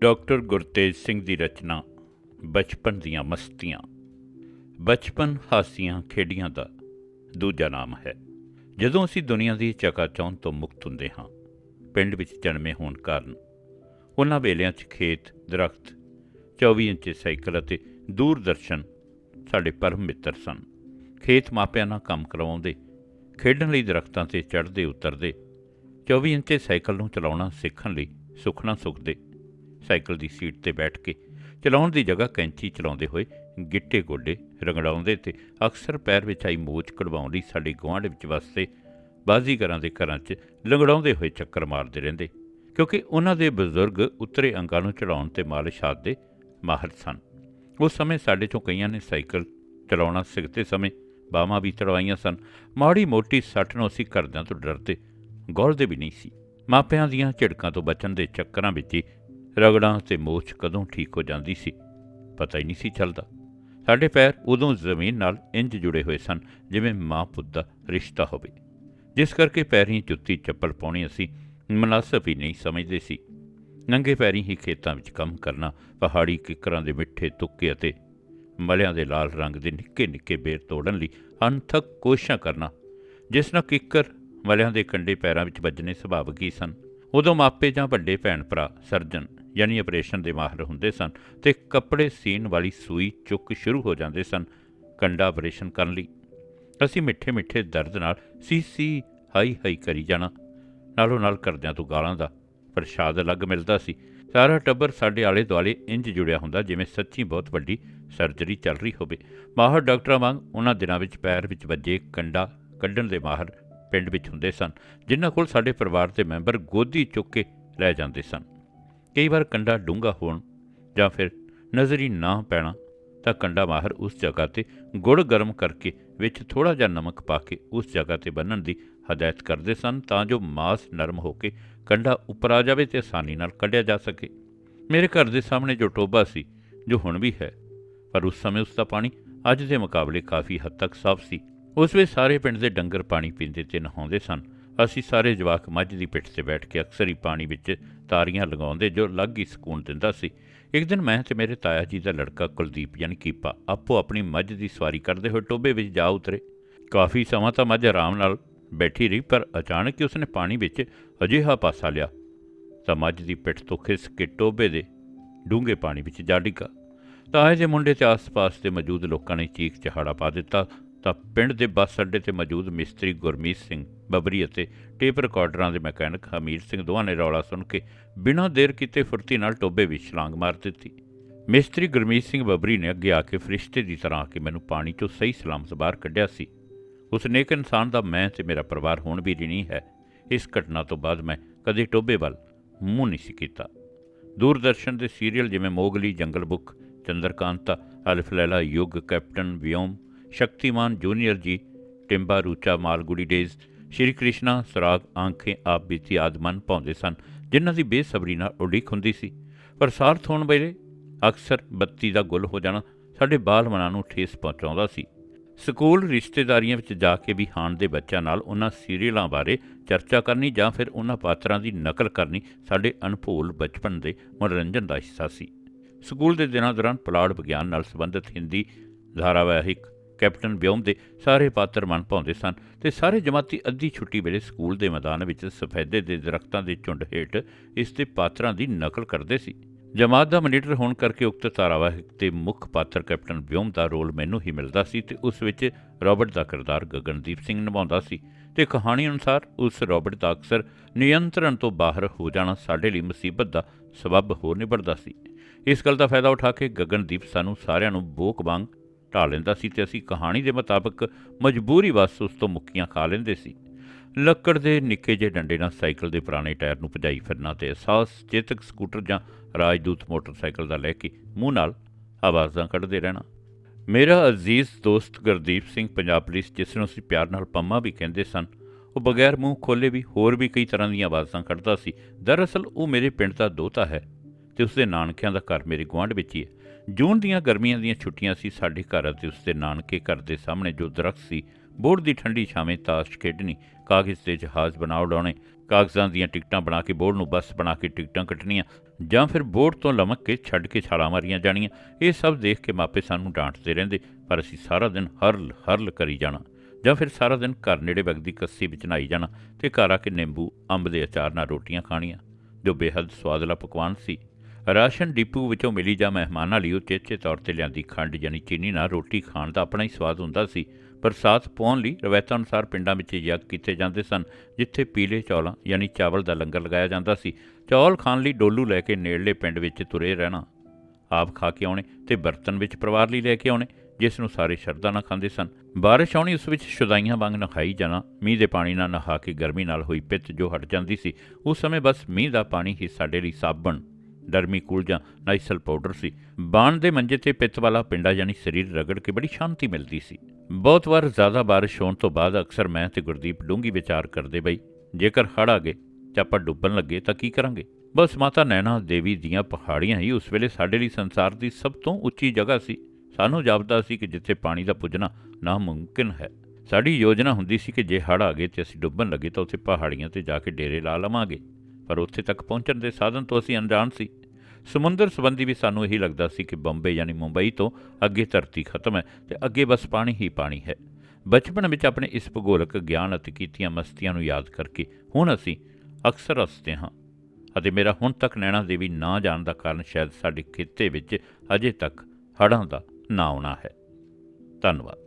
Doctor Gurtej Singh ਦੀ ਰਚਨਾ, ਬਚਪਨ ਦੀਆਂ ਮਸਤੀਆਂ। ਬਚਪਨ ਹਾਸੀਆਂ ਖੇਡੀਆਂ ਦਾ ਦੂਜਾ ਨਾਮ ਹੈ। ਜਦੋਂ ਅਸੀਂ ਦੁਨੀਆ ਦੀ ਚਕਾਚੌਂਧ ਤੋਂ ਮੁਕਤ ਹੁੰਦੇ ਹਾਂ, ਪਿੰਡ ਵਿੱਚ ਜਨਮੇ ਹੋਣ ਕਾਰਨ, ਉਹਨਾਂ ਵੇਲਿਆਂ 'ਚ ਖੇਤ, ਦਰਖਤ 24 ਇੰਚੀ ਸਾਈਕਲ ਅਤੇ ਦੂਰਦਰਸ਼ਨ ਸਾਡੇ ਪਰਮ ਮਿੱਤਰ ਸਨ। ਖੇਤ ਮਾਪਿਆਂ ਨਾਲ ਕੰਮ ਕਰਵਾਉਂਦੇ, ਖੇਡਣ ਲਈ ਦਰਖਤਾਂ ਤੇ ਚੜ੍ਹਦੇ, ਉਤਰਦੇ 24 ਇੰਚੇ ਸਾਈਕਲ ਨੂੰ ਚਲਾਉਣਾ ਸਿੱਖਣ ਲਈ ਸੁਖਣਾ ਸੁਖਦੇ ਸਾਈਕਲ ਦੀ ਸੀਟ ਤੇ ਬੈਠ ਕੇ ਚਲਾਉਣ ਦੀ ਜਗ੍ਹਾ ਕੈਂਚੀ ਚਲਾਉਂਦੇ ਹੋਏ ਗਿੱਟੇ ਗੋਡੇ ਰਗੜਾਉਂਦੇ ਤੇ ਅਕਸਰ ਪੈਰ ਵਿੱਚ ਆਈ ਮੋਚ ਕਢਵਾਉਣ ਲਈ ਸਾਡੇ ਗੁਆਂਢ ਵਿੱਚ ਵਸਦੇ ਬਾਜ਼ੀਗਰਾਂ ਦੇ ਘਰਾਂ 'ਚ ਲੰਗੜਾਉਂਦੇ ਹੋਏ ਚੱਕਰ ਮਾਰਦੇ ਰਹਿੰਦੇ, ਕਿਉਂਕਿ ਉਹਨਾਂ ਦੇ ਬਜ਼ੁਰਗ ਉੱਤਰੇ ਅੰਗਾਂ ਨੂੰ ਚੜਾਉਣ ਤੇ ਮਾਲਿਸ਼ ਆਦਿ ਦੇ ਮਾਹਰ ਸਨ। ਉਸ ਸਮੇਂ ਸਾਡੇ ਚੋਂ ਕਈਆਂ ਨੇ ਸਾਈਕਲ ਚਲਾਉਣਾ ਸਿੱਖਦੇ ਸਮੇਂ ਬਾਹਾਂ ਵੀ ਤੜਵਾਈਆਂ ਸਨ। ਮਾੜੀ ਮੋਟੀ ਸੱਟ ਨੂੰ ਅਸੀਂ ਕਰਦਿਆਂ ਤੋਂ ਡਰਦੇ ਗੌਲਦੇ ਵੀ ਨਹੀਂ ਸੀ। ਮਾਪਿਆਂ ਦੀਆਂ ਝਿੜਕਾਂ ਤੋਂ ਬਚਣ ਦੇ ਚੱਕਰਾਂ ਵਿੱਚ ਹੀ ਰਗੜਾਂ ਤੇ ਮੋਛ ਕਦੋਂ ਠੀਕ ਹੋ ਜਾਂਦੀ ਸੀ, ਪਤਾ ਹੀ ਨਹੀਂ ਸੀ ਚੱਲਦਾ। ਸਾਡੇ ਪੈਰ ਉਦੋਂ ਜ਼ਮੀਨ ਨਾਲ ਇੰਜ ਜੁੜੇ ਹੋਏ ਸਨ, ਜਿਵੇਂ ਮਾਂ ਪੁੱਤ ਦਾ ਰਿਸ਼ਤਾ ਹੋਵੇ। ਜਿਸ ਕਰਕੇ ਪੈਰੀਂ ਜੁੱਤੀ ਚੱਪਲ ਪਾਉਣੀ ਅਸੀਂ ਮناسب ਹੀ ਨਹੀਂ ਸਮਝਦੇ ਸੀ। ਨੰਗੇ ਪੈਰੀਂ ਹੀ ਖੇਤਾਂ ਵਿੱਚ ਕੰਮ ਕਰਨਾ, ਪਹਾੜੀ ਕਿਕਰਾਂ ਦੇ ਮਿੱਠੇ ਤੁੱਕੇ ਅਤੇ ਮਲਿਆਂ ਦੇ ਲਾਲ ਰੰਗ ਦੇ ਨਿੱਕੇ ਨਿੱਕੇ ਬੇਰ ਤੋੜਨ ਲਈ ਅਨਥਕ ਕੋਸ਼ਿਸ਼ਾਂ ਕਰਨਾ, ਜਿਸ ਨਾਲ ਕਿੱਕਰ ਮਲਿਆਂ ਦੇ ਕੰਡੇ ਪੈਰਾਂ ਵਿੱਚ ਵੱਜਣੇ ਸੁਭਾਵਿਕ ਹੀ ਸਨ। ਉਦੋਂ ਮਾਪੇ ਜਾਂ ਵੱਡੇ ਭੈਣ ਭਰਾ ਸਰਜਨ ਯਾਨੀ ਆਪਰੇਸ਼ਨ ਦੇ ਮਾਹਰ ਹੁੰਦੇ ਸਨ ਤੇ ਕੱਪੜੇ ਸੀਨ ਵਾਲੀ ਸੂਈ ਚੁੱਕ ਸ਼ੁਰੂ ਹੋ ਜਾਂਦੇ ਸਨ ਕੰਡਾ ਆਪਰੇਸ਼ਨ ਕਰਨ ਲਈ। ਅਸੀਂ ਮਿੱਠੇ ਮਿੱਠੇ ਦਰਦ ਨਾਲ ਸੀ ਸੀ ਹਾਈ ਹਾਈ ਕਰੀ ਜਾਣਾ। ਨਾਲੋਂ ਨਾਲ ਕਰਦਿਆਂ ਤੋਂ ਗਾਲਾਂ ਦਾ ਪ੍ਰਸ਼ਾਦ ਅਲੱਗ ਮਿਲਦਾ ਸੀ। ਸਾਰਾ ਟੱਬਰ ਸਾਡੇ ਆਲੇ ਦੁਆਲੇ ਇੰਜ ਜੁੜਿਆ ਹੁੰਦਾ ਜਿਵੇਂ ਸੱਚੀ ਬਹੁਤ ਵੱਡੀ ਸਰਜਰੀ ਚੱਲ ਰਹੀ ਹੋਵੇ। ਮਾਹਰ ਡਾਕਟਰਾਂ ਵਾਂਗ ਉਹਨਾਂ ਦਿਨਾਂ ਵਿੱਚ ਪੈਰ ਵਿੱਚ ਵੱਜੇ ਕੰਡਾ ਕੱਢਣ ਦੇ ਮਾਹਰ ਪਿੰਡ ਵਿੱਚ ਹੁੰਦੇ ਸਨ, ਜਿਨ੍ਹਾਂ ਕੋਲ ਸਾਡੇ ਪਰਿਵਾਰ ਦੇ ਮੈਂਬਰ ਗੋਦੀ ਚੁੱਕ ਕੇ ਲੈ ਜਾਂਦੇ ਸਨ। ਕਈ ਵਾਰ ਕੰਡਾ ਡੂੰਘਾ ਹੋਣ ਜਾਂ ਫਿਰ ਨਜ਼ਰੀ ਨਾ ਪੈਣਾ, ਤਾਂ ਕੰਡਾ ਮਾਹਰ ਉਸ ਜਗ੍ਹਾ ਤੇ ਗੁੜ ਗਰਮ ਕਰਕੇ ਵਿੱਚ ਥੋੜਾ ਜਿਹਾ ਨਮਕ ਪਾ ਕੇ ਉਸ ਜਗ੍ਹਾ ਤੇ ਬੰਨਣ ਦੀ ਹਦਾਇਤ ਕਰਦੇ ਸਨ, ਤਾਂ ਜੋ ਮਾਸ ਨਰਮ ਹੋ ਕੇ ਕੰਡਾ ਉੱਪਰ ਆ ਜਾਵੇ ਤੇ ਆਸਾਨੀ ਨਾਲ ਕੱਢਿਆ ਜਾ ਸਕੇ। ਮੇਰੇ ਘਰ ਦੇ ਸਾਹਮਣੇ ਜੋ ਟੋਬਾ ਸੀ, ਜੋ ਹੁਣ ਵੀ ਹੈ, ਪਰ ਉਸ ਸਮੇਂ ਉਸ ਦਾ ਪਾਣੀ ਅੱਜ ਦੇ ਮੁਕਾਬਲੇ ਕਾਫੀ ਹੱਦ ਤੱਕ ਸਾਫ਼ ਸੀ। ਉਸ ਵਿੱਚ ਸਾਰੇ ਪਿੰਡ ਦੇ ਡੰਗਰ ਪਾਣੀ ਪੀਂਦੇ ਤੇ ਨਹਾਉਂਦੇ ਸਨ। ਅਸੀਂ ਸਾਰੇ ਜਵਾਕ ਮੱਝ ਦੀ ਪਿੱਠ ਤੇ ਬੈਠ ਕੇ ਅਕਸਰ ਹੀ ਪਾਣੀ ਵਿੱਚ ਤਾਰੀਆਂ ਲਗਾਉਂਦੇ ਜੋ ਅਲੱਗ ਹੀ ਸਕੂਨ ਦਿੰਦਾ ਸੀ। ਇੱਕ ਦਿਨ ਮੈਂ ਤੇ ਮੇਰੇ ਤਾਇਆ ਜੀ ਦਾ ਲੜਕਾ ਕੁਲਦੀਪ ਯਾਨੀ ਕੀਪਾ ਆਪੋ ਆਪਣੀ ਮੱਝ ਦੀ ਸਵਾਰੀ ਕਰਦੇ ਹੋਏ ਟੋਬੇ ਵਿੱਚ ਜਾ ਉਤਰੇ। ਕਾਫੀ ਸਮਾਂ ਤਾਂ ਮੱਝ ਆਰਾਮ ਨਾਲ ਬੈਠੀ ਰਹੀ ਪਰ ਅਚਾਨਕ ਹੀ ਉਸਨੇ ਪਾਣੀ ਵਿੱਚ ਅਜਿਹਾ ਪਾਸਾ ਲਿਆ ਤਾਂ ਮੱਝ ਦੀ ਪਿੱਠ ਤੋਂ ਖਿਸ ਕੇ ਟੋਬੇ ਦੇ ਡੂੰਘੇ ਪਾਣੀ ਵਿੱਚ ਜਾ ਡਿੱਗਾ। ਤਾਏ ਦੇ ਮੁੰਡੇ ਤੇ ਆਸ-ਪਾਸ ਦੇ ਮੌਜੂਦ ਲੋਕਾਂ ਨੇ ਚੀਖ ਚਹਾੜਾ ਪਾ ਦਿੱਤਾ ਤਾਂ ਪਿੰਡ ਦੇ ਬੱਸ ਅੱਡੇ ਤੇ ਮੌਜੂਦ ਮਿਸਤਰੀ ਗੁਰਮੀਤ ਸਿੰਘ ਬਬਰੀ ਅਤੇ ਟੇਪ ਰਿਕਾਰਡਰਾਂ ਦੇ ਮਕੈਨਿਕ ਹਮੀਰ ਸਿੰਘ ਦੋਵਾਂ ਨੇ ਰੌਲਾ ਸੁਣ ਕੇ ਬਿਨਾਂ ਦੇਰ ਕੀਤੇ ਫੁਰਤੀ ਨਾਲ ਟੋਬੇ ਵਿੱਚ ਛਲਾਂਗ ਮਾਰ ਦਿੱਤੀ। ਮਿਸਤਰੀ ਗੁਰਮੀਤ ਸਿੰਘ ਬਬਰੀ ਨੇ ਅੱਗੇ ਆ ਕੇ ਫਰਿਸ਼ਤੇ ਦੀ ਤਰ੍ਹਾਂ ਆ ਕੇ ਮੈਨੂੰ ਪਾਣੀ 'ਚੋਂ ਸਹੀ ਸਲਾਮਤ ਬਾਹਰ ਕੱਢਿਆ ਸੀ। ਉਸ ਨੇਕ ਇਨਸਾਨ ਦਾ ਮੈਂ ਤੇ ਮੇਰਾ ਪਰਿਵਾਰ ਹੁਣ ਵੀ ਰਿਣੀ ਹੈ। ਇਸ ਘਟਨਾ ਤੋਂ ਬਾਅਦ ਮੈਂ ਕਦੇ ਟੋਬੇ ਵੱਲ ਮੂੰਹ ਨਹੀਂ ਸੀ ਕੀਤਾ। ਦੂਰਦਰਸ਼ਨ ਦੇ ਸੀਰੀਅਲ ਜਿਵੇਂ ਮੋਗਲੀ, ਜੰਗਲ ਬੁੱਕ, ਚੰਦਰਕਾਂਤਾ ਅਲਫ ਲੈਲਾ ਯੁੱਗ, ਕੈਪਟਨ ਵਿਯੋਮ, ਸ਼ਕਤੀਮਾਨ ਜੂਨੀਅਰ ਜੀ, ਟਿੰਬਾ ਰੂਚਾ, ਮਾਲਗੁੜੀ ਡੇਜ਼ ਸ਼੍ਰੀ ਕ੍ਰਿਸ਼ਨਾ ਸਰਾਗ ਆਂਖੇ ਆਪ ਬੀਤੀ ਆਦਮਨ ਪਾਉਂਦੇ ਸਨ, ਜਿਨ੍ਹਾਂ ਦੀ ਬੇਸਬਰੀ ਨਾਲ ਉਡੀਕ ਹੁੰਦੀ ਸੀ। ਪਰ ਸਾਰਥ ਹੋਣ ਵੇਲੇ ਅਕਸਰ ਬੱਤੀ ਦਾ ਗੁੱਲ ਹੋ ਜਾਣਾ ਸਾਡੇ ਬਾਲ ਮਨਾਂ ਨੂੰ ਠੇਸ ਪਹੁੰਚਾਉਂਦਾ ਸੀ। ਸਕੂਲ ਰਿਸ਼ਤੇਦਾਰੀਆਂ ਵਿੱਚ ਜਾ ਕੇ ਵੀ ਹਾਣ ਦੇ ਬੱਚਿਆਂ ਨਾਲ ਉਹਨਾਂ ਸੀਰੀਅਲਾਂ ਬਾਰੇ ਚਰਚਾ ਕਰਨੀ ਜਾਂ ਫਿਰ ਉਹਨਾਂ ਪਾਤਰਾਂ ਦੀ ਨਕਲ ਕਰਨੀ ਸਾਡੇ ਅਨਭੂਲ ਬਚਪਨ ਦੇ ਮਨੋਰੰਜਨ ਦਾ ਹਿੱਸਾ ਸੀ। ਸਕੂਲ ਦੇ ਦਿਨਾਂ ਦੌਰਾਨ ਪਲਾੜ ਵਿਗਿਆਨ ਨਾਲ ਸੰਬੰਧਿਤ ਹਿੰਦੀ ਧਾਰਾਵਾਹਿਕ ਕੈਪਟਨ ਵਿਯੋਮ ਦੇ ਸਾਰੇ ਪਾਤਰ ਮਨ ਭਾਉਂਦੇ ਸਨ ਤੇ ਸਾਰੇ ਜਮਾਤੀ ਅੱਧੀ ਛੁੱਟੀ ਵੇਲੇ ਸਕੂਲ ਦੇ ਮੈਦਾਨ ਵਿੱਚ ਸਫੈਦੇ ਦੇ ਦਰਖਤਾਂ ਦੇ ਝੁੰਡ ਹੇਠ ਇਸ ਦੇ ਪਾਤਰਾਂ ਦੀ ਨਕਲ ਕਰਦੇ ਸੀ। ਜਮਾਤ ਦਾ ਮੋਨੀਟਰ ਹੋਣ ਕਰਕੇ ਉਕਤ ਧਾਰਾਵਾਹਿਕ ਤੇ ਮੁੱਖ ਪਾਤਰ ਕੈਪਟਨ ਵਿਯੋਮ ਦਾ ਰੋਲ ਮੈਨੂੰ ਹੀ ਮਿਲਦਾ ਸੀ ਤੇ ਉਸ ਵਿੱਚ ਰਾਬਰਟ ਦਾ ਕਿਰਦਾਰ ਗਗਨਦੀਪ ਸਿੰਘ ਨਿਭਾਉਂਦਾ ਸੀ ਤੇ ਕਹਾਣੀ ਅਨੁਸਾਰ ਉਸ ਰਾਬਰਟ ਦਾ ਅਕਸਰ ਨਿਯੰਤਰਣ ਤੋਂ ਬਾਹਰ ਹੋ ਜਾਣਾ ਸਾਡੇ ਲਈ ਮੁਸੀਬਤ ਦਾ ਸਬਬ ਹੋ ਨਿਬੜਦਾ ਸੀ। ਇਸ ਗੱਲ ਦਾ ਫਾਇਦਾ ਉਠਾ ਕੇ ਗਗਨਦੀਪ ਸਾਨੂੰ ਸਾਰਿਆਂ ਨੂੰ ਬੋਕ ਵਾਂਗ ਢਾ ਲੈਂਦਾ ਸੀ ਤੇ ਅਸੀਂ ਕਹਾਣੀ ਦੇ ਮੁਤਾਬਕ ਮਜਬੂਰੀ ਵਸ ਉਸ ਤੋਂ ਮੁੱਕੀਆਂ ਖਾ ਲੈਂਦੇ ਸੀ। ਲੱਕੜ ਦੇ ਨਿੱਕੇ ਜਿਹੇ ਡੰਡੇ ਨਾਲ ਸਾਈਕਲ ਦੇ ਪੁਰਾਣੇ ਟਾਇਰ ਨੂੰ ਭਜਾਈ ਫਿਰਨਾ ਤੇ ਅਹਿਸਾਸ ਚੇਤਕ ਸਕੂਟਰ ਜਾਂ ਰਾਜਦੂਤ ਮੋਟਰਸਾਈਕਲ ਦਾ ਲੈ ਕੇ ਮੂੰਹ ਨਾਲ ਆਵਾਜ਼ਾਂ ਕੱਢਦੇ ਰਹਿਣਾ। ਮੇਰਾ ਅਜ਼ੀਜ਼ ਦੋਸਤ ਗੁਰਦੀਪ ਸਿੰਘ ਪੰਜਾਬ ਪੁਲਿਸ, ਜਿਸ ਨੂੰ ਅਸੀਂ ਪਿਆਰ ਨਾਲ ਪੰਮਾ ਵੀ ਕਹਿੰਦੇ ਸਨ, ਉਹ ਬਗੈਰ ਮੂੰਹ ਖੋਲੇ ਵੀ ਹੋਰ ਵੀ ਕਈ ਤਰ੍ਹਾਂ ਦੀਆਂ ਆਵਾਜ਼ਾਂ ਕੱਢਦਾ ਸੀ। ਦਰਅਸਲ ਉਹ ਮੇਰੇ ਪਿੰਡ ਦਾ ਦੋਤਾ ਹੈ ਤੇ ਉਸਦੇ ਨਾਨਕਿਆਂ ਦਾ ਘਰ ਮੇਰੇ ਗੁਆਂਢ ਵਿੱਚ ਹੀ ਹੈ। ਜੂਨ ਦੀਆਂ ਗਰਮੀਆਂ ਦੀਆਂ ਛੁੱਟੀਆਂ ਸੀ, ਸਾਡੇ ਘਰ ਅਤੇ ਉਸਦੇ ਨਾਨਕੇ ਘਰ ਦੇ ਸਾਹਮਣੇ ਜੋ ਦਰਖਤ ਸੀ, ਬੋਰਡ ਦੀ ਠੰਡੀ ਛਾਵੇਂ ਤਾਸ਼ ਖੇਡਣੀ, ਕਾਗਜ਼ ਤੇ ਜਹਾਜ਼ ਬਣਾ ਉਡਾਉਣੇ ਕਾਗਜ਼ਾਂ ਦੀਆਂ ਟਿਕਟਾਂ ਬਣਾ ਕੇ ਬੋਰਡ ਨੂੰ ਬੱਸ ਬਣਾ ਕੇ ਟਿਕਟਾਂ ਕੱਟਣੀਆਂ, ਜਾਂ ਫਿਰ ਬੋਰਡ ਤੋਂ ਲਮਕ ਕੇ ਛੱਡ ਕੇ ਛਾਲਾਂ ਮਾਰੀਆਂ ਜਾਣੀਆਂ, ਇਹ ਸਭ ਦੇਖ ਕੇ ਮਾਪੇ ਸਾਨੂੰ ਡਾਂਟਦੇ ਰਹਿੰਦੇ, ਪਰ ਅਸੀਂ ਸਾਰਾ ਦਿਨ ਹਰਲ ਹਰਲ ਕਰੀ ਜਾਣਾ, ਜਾਂ ਫਿਰ ਸਾਰਾ ਦਿਨ ਘਰ ਨੇੜੇ ਵਗਦੀ ਕੱਸੀ ਵਿੱਚ ਨਹਾਈ ਜਾਣਾ, ਤੇ ਘਰ ਆ ਕੇ ਨਿੰਬੂ, ਅੰਬ ਦੇ ਅਚਾਰ ਨਾਲ ਰੋਟੀਆਂ ਖਾਣੀਆਂ, ਜੋ ਬੇਹੱਦ ਸਵਾਦਲਾ ਪਕਵਾਨ ਸੀ। ਰਾਸ਼ਨ ਡਿਪੂ ਵਿੱਚੋਂ ਮਿਲੀ ਜਾਂ ਮਹਿਮਾਨਾਂ ਲਈ ਉਚੇਚੇ ਤੌਰ ਤੇ ਲਿਆਂਦੀ ਖੰਡ ਯਾਨੀ ਚੀਨੀ ਨਾਲ ਰੋਟੀ ਖਾਣ ਦਾ ਆਪਣਾ ਹੀ ਸਵਾਦ ਹੁੰਦਾ ਸੀ ਬਰਸਾਤ ਪਾਉਣ ਲਈ ਰਵਾਇਤਾਂ ਅਨੁਸਾਰ ਪਿੰਡਾਂ ਵਿੱਚ ਯੱਗ ਕੀਤੇ ਜਾਂਦੇ ਸਨ, ਜਿੱਥੇ ਪੀਲੇ ਚੌਲਾਂ ਯਾਨੀ ਚਾਵਲ ਦਾ ਲੰਗਰ ਲਗਾਇਆ ਜਾਂਦਾ ਸੀ। ਚੌਲ ਖਾਣ ਲਈ ਡੋਲੂ ਲੈ ਕੇ ਨੇੜਲੇ ਪਿੰਡ ਵਿੱਚ ਤੁਰੇ ਰਹਿਣਾ, ਆਪ ਖਾ ਕੇ ਆਉਣੇ ਤੇ ਬਰਤਨ ਵਿੱਚ ਪਰਿਵਾਰ ਲਈ ਲੈ ਕੇ ਆਉਣੇ, ਜਿਸ ਨੂੰ ਸਾਰੇ ਸ਼ਰਧਾ ਨਾਲ ਖਾਂਦੇ ਸਨ। ਬਾਰਿਸ਼ ਆਉਣੀ ਉਸ ਵਿੱਚ ਸ਼ੁਦਾਈਆਂ ਵਾਂਗ ਨਹਾਈ ਜਾਣਾ, ਮੀਂਹ ਦੇ ਪਾਣੀ ਨਾਲ ਨਹਾ ਕੇ ਗਰਮੀ ਨਾਲ ਹੋਈ ਪਿੱਤ ਜੋ ਹਟ ਜਾਂਦੀ ਸੀ, ਉਸ ਸਮੇਂ ਬਸ ਮੀਂਹ ਦਾ ਪਾਣੀ ਹੀ ਸਾਡੇ ਲਈ ਸਾਬਣ ਡਰਮੀ ਕੂਲ ਜਾਂ ਨਾਈਸਲ ਪਾਊਡਰ ਸੀ। ਬਾਣ ਦੇ ਮੰਜੇ ਤੇ ਪਿੱਤ ਵਾਲਾ ਪਿੰਡਾ ਯਾਨੀ ਸਰੀਰ ਰਗੜ ਕੇ ਬੜੀ ਸ਼ਾਂਤੀ ਮਿਲਦੀ ਸੀ। ਬਹੁਤ ਵਾਰ ਜ਼ਿਆਦਾ ਬਾਰਿਸ਼ ਹੋਣ ਤੋਂ ਬਾਅਦ ਅਕਸਰ ਮੈਂ ਤੇ ਗੁਰਦੀਪ ਡੂੰਗੀ ਵਿਚਾਰ ਕਰਦੇ ਬਈ, ਜੇਕਰ ਹੜ੍ਹ ਆ ਗਏ ਤੇ ਆਪਾਂ ਡੁੱਬਣ ਲੱਗੇ ਤਾਂ ਕੀ ਕਰਾਂਗੇ? ਬਸ ਮਾਤਾ ਨੈਣਾ ਦੇਵੀ ਦੀਆਂ ਪਹਾੜੀਆਂ ਹੀ ਉਸ ਵੇਲੇ ਸਾਡੇ ਲਈ ਸੰਸਾਰ ਦੀ ਸਭ ਤੋਂ ਉੱਚੀ ਜਗ੍ਹਾ ਸੀ। ਸਾਨੂੰ ਜਾਪਦਾ ਸੀ ਕਿ ਜਿੱਥੇ ਪਾਣੀ ਦਾ ਪੁੱਜਣਾ ਨਾਮੁਮਕਿਨ ਹੈ। ਸਾਡੀ ਯੋਜਨਾ ਹੁੰਦੀ ਸੀ ਕਿ ਜੇ ਹੜ੍ਹ ਆ ਗਏ ਤੇ ਅਸੀਂ ਡੁੱਬਣ ਲੱਗੇ ਤਾਂ ਉੱਥੇ ਪਹਾੜੀਆਂ ਤੇ ਜਾ ਕੇ ਡੇਰੇ ਲਾ ਲਵਾਂਗੇ। ਪਰ ਉੱਥੇ ਤੱਕ ਪਹੁੰਚਣ ਦੇ ਸਾਧਨ ਤੋਂ ਅਸੀਂ ਅਣਜਾਣ ਸੀ। ਸਮੁੰਦਰ ਸੰਬੰਧੀ ਵੀ ਸਾਨੂੰ ਇਹੀ ਲੱਗਦਾ ਸੀ ਕਿ ਬੰਬੇ ਯਾਨੀ ਮੁੰਬਈ ਤੋਂ ਅੱਗੇ ਧਰਤੀ ਖਤਮ ਹੈ ਤੇ ਅੱਗੇ ਬਸ ਪਾਣੀ ਹੀ ਪਾਣੀ ਹੈ। ਬਚਪਨ ਵਿੱਚ ਆਪਣੇ ਇਸ ਭੂਗੋਲਿਕ ਗਿਆਨ ਅਤੇ ਕੀਤੀਆਂ ਮਸਤੀਆਂ ਨੂੰ ਯਾਦ ਕਰਕੇ ਹੁਣ ਅਸੀਂ ਅਕਸਰ ਹੱਸਦੇ ਹਾਂ ਅਤੇ ਮੇਰਾ ਹੁਣ ਤੱਕ ਨੈਣਾ ਦੇਵੀ ਨਾ ਜਾਣ ਦਾ ਕਾਰਨ ਸ਼ਾਇਦ ਸਾਡੇ ਖਿੱਤੇ ਵਿੱਚ ਅਜੇ ਤੱਕ ਹੜ੍ਹਾਂ ਦਾ ਨਾ ਆਉਣਾ ਹੈ। ਧੰਨਵਾਦ।